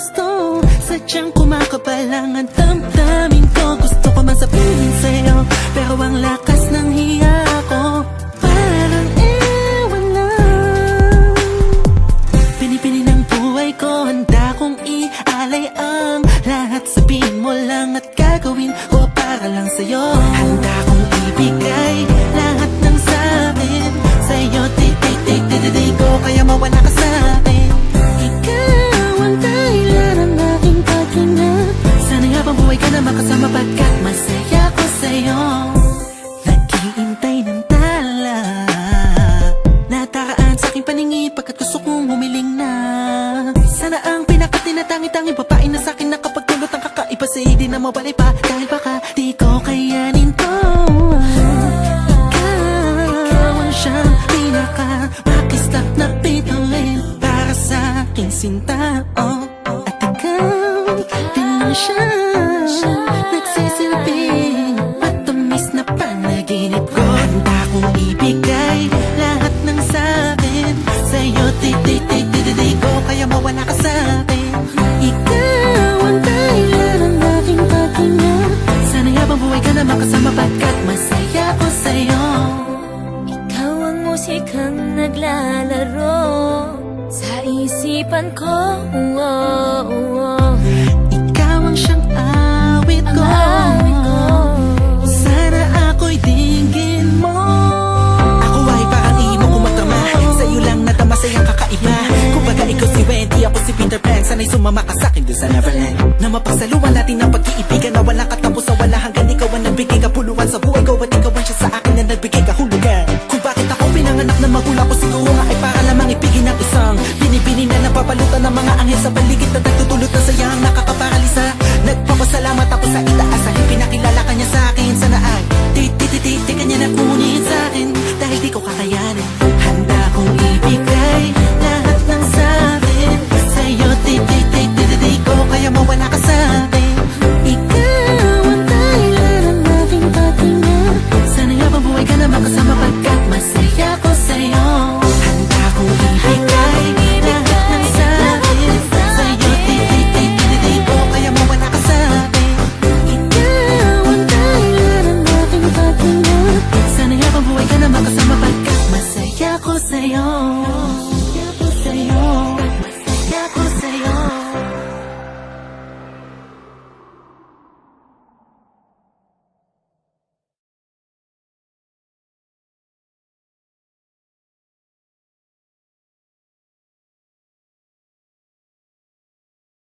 gusto. Sadyang kumakapalang ang damdamin ko. Gusto ko man sabihin sa'yo Pero ang lakas ng hiya ko. Parang ewan lang Pinipili ng buhay ko Handa kong ialay ang lahat. Sabihin mo lang at gagawin ko para lang sa'yo. Handa kong ibigay lahat Sana ang pinakatinatangin-tangin Babae na sa akin na kapag tulot ang kakaiba Sa hindi na mabalay pa. Dahil baka di ko kayanin to. Ikaw ang siyang pinaka Makislap na bituin Para sa aking sinta. Oh, At ikaw din ang siyang ang musikang naglalaro. Sa isipan ko oh, oh, oh. Ikaw ang siyang awit Ang ko. awit ko. Sana ako'y dinggin mo. Ako ay parang imo kumatama Sa'yo lang natama sa'yang kakaiba. Kumbaga ikaw si Wendy, ako si Peter Pan. Sana'y sumama ka sa'kin dun sa Neverland. Na mapagsaluan natin ang pag-iibigan Na walang katapusan, wala hanggan Ikaw ang nagbigay kapuluan sa buhay ko At ikaw ang siya sa akin na nagbigay kahulugan pangipigin ng isang Binibini na napapalutan ng mga anghel sa paligid na nagtutulot ng sayang nakakaparalisa. Nagpapasalamat ako sa itaas sa ipinakilala kanya sa akin. Sana ay tititititika niya na kunin sa akin. Dahil di ko kakaya